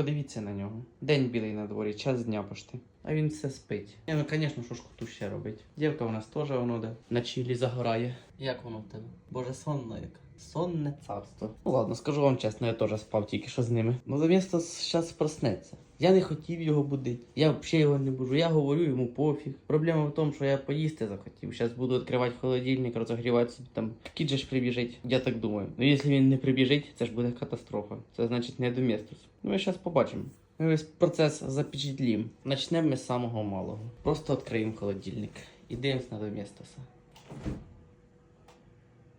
Подивіться на нього. День білий на дворі, час дня пошти. А він все спить. Ні, ну звісно, що ж коту ще робить. Дівка у нас теж воно де на чилі загорає. Як воно в тебе? Боже, сонно як. Сонне царство. Ну ладно, скажу вам чесно, я теж спав тільки що з ними. Ну замісто зараз проснеться. Я не хотів його будити. Я взагалі його не буду. Я говорю йому пофіг. Проблема в тому, що я поїсти захотів. Зараз буду відкривати холодильник, розогрівати там. Кіт же ж прибіжить. Я так думаю. Ну якщо він не прибіжить, це ж буде катастрофа. Це значить не до місту. Ну ми зараз побачимо. Ми весь процес запечатлім. Начнемо ми з самого малого. Просто відкриємо холодильник і дивимося на доместоса.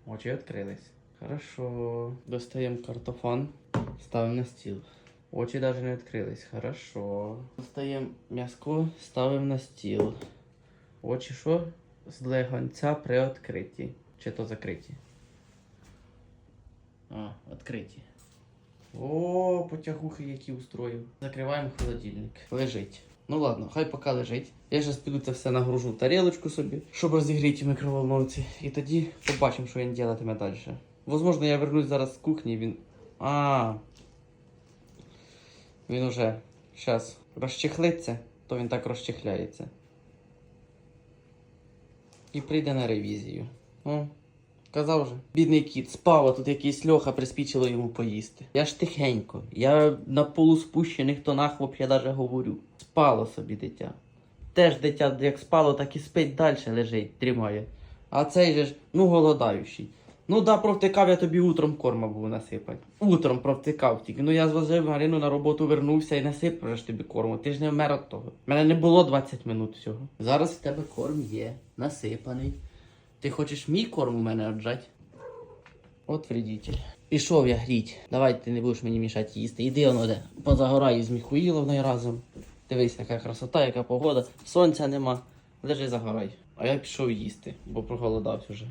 Очі відкрились. Хорошо. Достаємо картофан, ставимо на стіл. Очі навіть не відкрились. Хорошо. Достаємо м'язко, ставимо на стіл. Очі що? З легонця приоткриті. Чи то закриті? А, відкриті. О, потягухи які устроїв. Закриваємо холодильник. Лежить. Ну ладно, хай поки лежить. Я зараз піду це все нагружу в тарілочку собі, щоб розігріти в мікроволновці. І тоді побачимо, що він ділатиме далі. Возможно, я вернусь зараз з кухні, він. А. Він уже зараз розчехлиться, то він так розчехляється. І прийде на ревізію. О, казав же. Бідний кіт, спав, а тут якийсь льоха приспічило йому поїсти. Я ж тихенько, я на полуспущених тонах взагалі даже говорю. Спало собі дитя. Теж дитя як спало, так і спить далі лежить, тримає. А цей же ж, ну голодаючий. Ну да, провтикав я тобі утром корма був насипати. Утром провтикав тільки. Ну я звозив Марину на роботу, вернувся і насипав ж тобі корму. Ти ж не вмер від того. У мене не було 20 минут всього. Зараз в тебе корм є, насипаний. Ти хочеш мій корм у мене отжать? От вредитель. Пішов я гріть. Давай ти не будеш мені мішати їсти. Іди воно де. Позагораю з Міхуїловною разом. Дивись, яка красота, яка погода. Сонця нема. Лежи загорай. А я пішов їсти, бо проголодався вже.